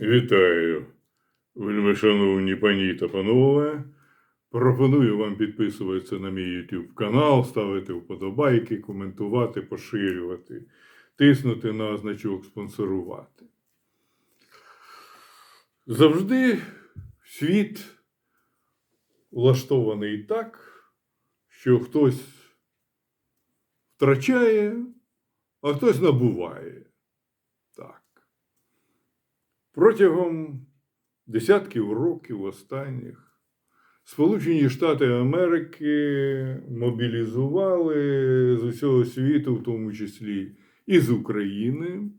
Вітаю, вельмишановні пані та панове. Пропоную вам підписуватися на мій YouTube канал, ставити вподобайки, коментувати, поширювати, тиснути на значок спонсорувати. Завжди світ влаштований так, що хтось втрачає, а хтось набуває. Так. Протягом десятків років останніх Сполучені Штати Америки мобілізували з усього світу, в тому числі і з України,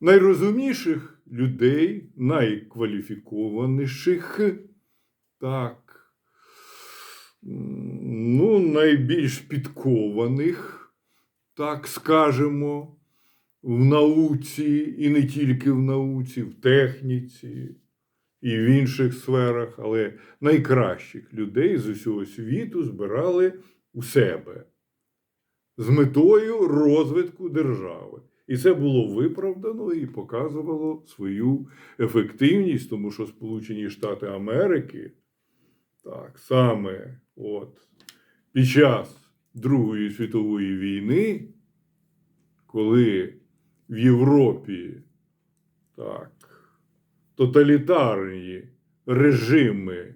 найрозумніших людей, найкваліфікованіших, так, ну, найбільш підкованих, так скажемо, в науці, і не тільки в науці, в техніці і в інших сферах, але найкращих людей з усього світу збирали у себе з метою розвитку держави. І це було виправдано і показувало свою ефективність, тому що Сполучені Штати Америки, так, саме от, під час Другої світової війни, коли в Європі. Так, тоталітарні режими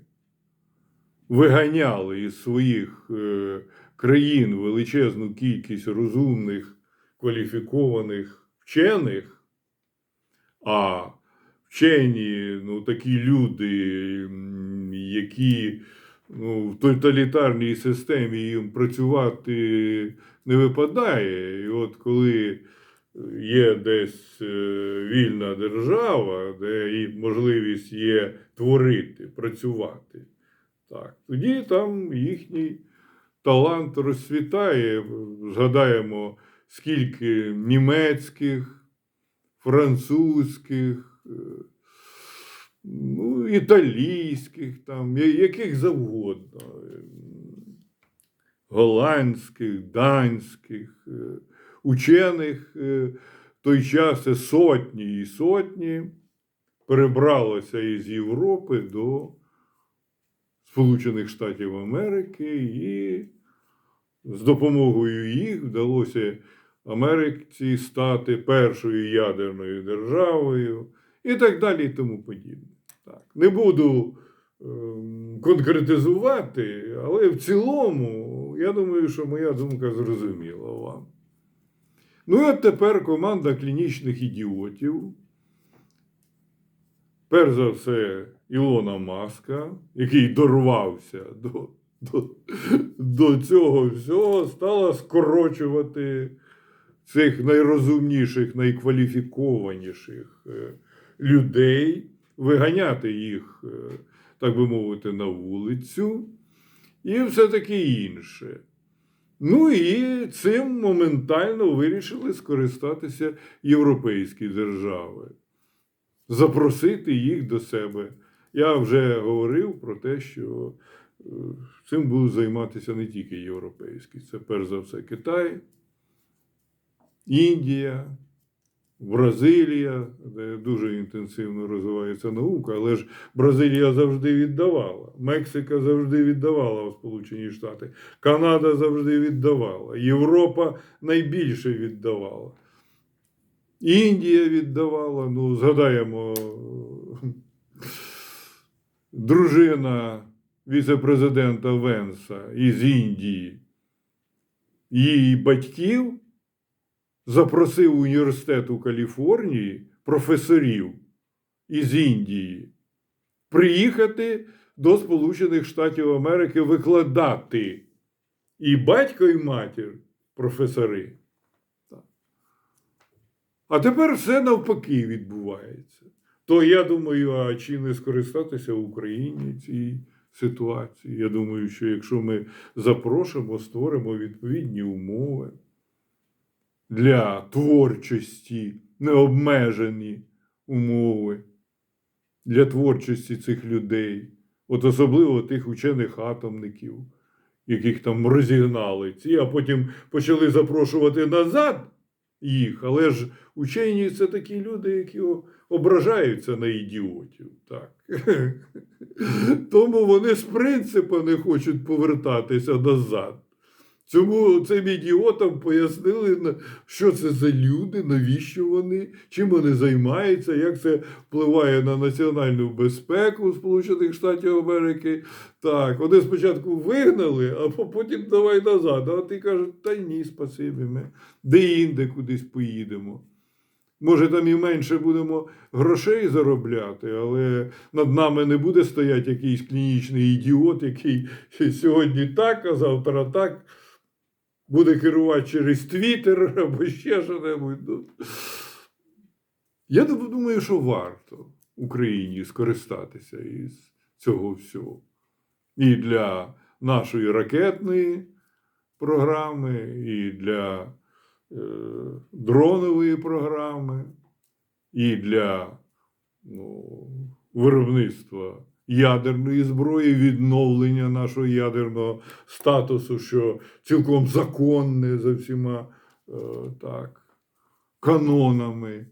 виганяли із своїх е, країн величезну кількість розумних, кваліфікованих вчених, а вчені, ну, такі люди, які ну, в тоталітарній системі їм працювати не випадає. І от коли є десь е, вільна держава, де і можливість є творити, працювати, так, тоді там їхній талант розцвітає. Згадаємо, скільки німецьких, французьких, е, ну, італійських, там, яких завгодно, е, голландських, данських учених е, в той час сотні і сотні перебралося із Європи до Сполучених Штатів Америки, і з допомогою їх вдалося Америці стати першою ядерною державою і так далі, і тому подібне. Так. Не буду ем, конкретизувати, але в цілому, я думаю, що моя думка зрозуміла вам. Ну і от тепер команда клінічних ідіотів. Перш за все, Ілона Маска, який дорвався до, до, до цього всього, стала скорочувати цих найрозумніших, найкваліфікованіших е, людей, виганяти їх, е, так би мовити, на вулицю і все таке інше. Ну і цим моментально вирішили скористатися європейські держави, запросити їх до себе. Я вже говорив про те, що е, цим будуть займатися не тільки європейські, це перш за все Китай, Індія, Бразилія, де дуже інтенсивно розвивається наука, але ж Бразилія завжди віддавала, Мексика завжди віддавала у Сполучені Штати, Канада завжди віддавала, Європа найбільше віддавала. Індія віддавала, ну, згадаємо, дружина віце-президента Венса із Індії, її батьків запросив університет у Каліфорнії професорів із Індії приїхати до Сполучених Штатів Америки викладати. І батько, і матір професори. А тепер все навпаки відбувається. То я думаю, а чи не скористатися в Україні цій ситуації? Я думаю, що якщо ми запрошимо, створимо відповідні умови для творчості, необмежені умови для творчості цих людей, от особливо тих учених атомників, яких там розігнали ці, а потім почали запрошувати назад їх. Але ж учені це такі люди, які ображаються на ідіотів. Так. Тому вони з принципу не хочуть повертатися назад. Цьому цим ідіотам пояснили, що це за люди, навіщо вони, чим вони займаються, як це впливає на національну безпеку Сполучених Штатів Америки. Так, вони спочатку вигнали, а потім давай назад. А ти кажеш, та ні, спасибі, ми де-інде кудись поїдемо. Може, там і менше будемо грошей заробляти, але над нами не буде стояти якийсь клінічний ідіот, який сьогодні так, а завтра так буде керувати через Твіттер або ще що-небудь. Ну, я думаю, що варто Україні скористатися із цього всього. І для нашої ракетної програми, і для е, дронової програми, і для ну, виробництва ядерної зброї, відновлення нашого ядерного статусу, що цілком законне за всіма е, так, канонами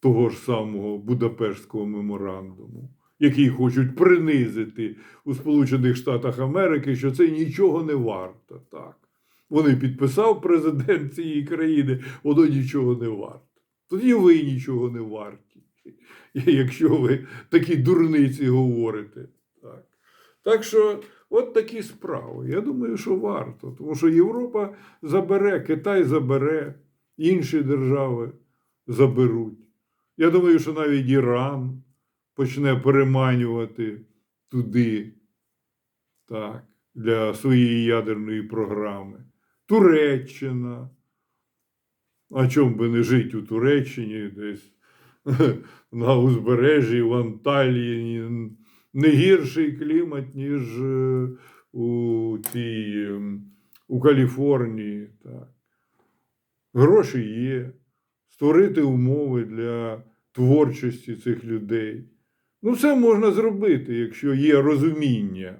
того ж самого Будапештського меморандуму, який хочуть принизити у Сполучених Штатах Америки, що це нічого не варто. Так. Вони підписав президент цієї країни, воно нічого не варто. Тоді ви нічого не варті, якщо ви такі дурниці говорите. Так, так що, от такі справи. Я думаю, що варто. Тому що Європа забере, Китай забере, інші держави заберуть. Я думаю, що навіть Іран почне переманювати туди так, для своєї ядерної програми. Туреччина. А чому би не жити у Туреччині десь на узбережжі в Анталії не гірший клімат, ніж е, у цій ем, у Каліфорнії. Так. Гроші є, створити умови для творчості цих людей. Ну, все можна зробити, якщо є розуміння.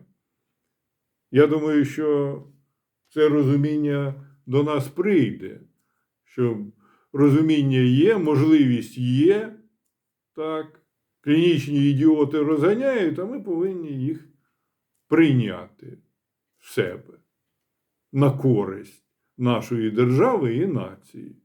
Я думаю, що це розуміння до нас прийде, що розуміння є, можливість є, так, клінічні ідіоти розганяють, а ми повинні їх прийняти в себе на користь нашої держави і нації.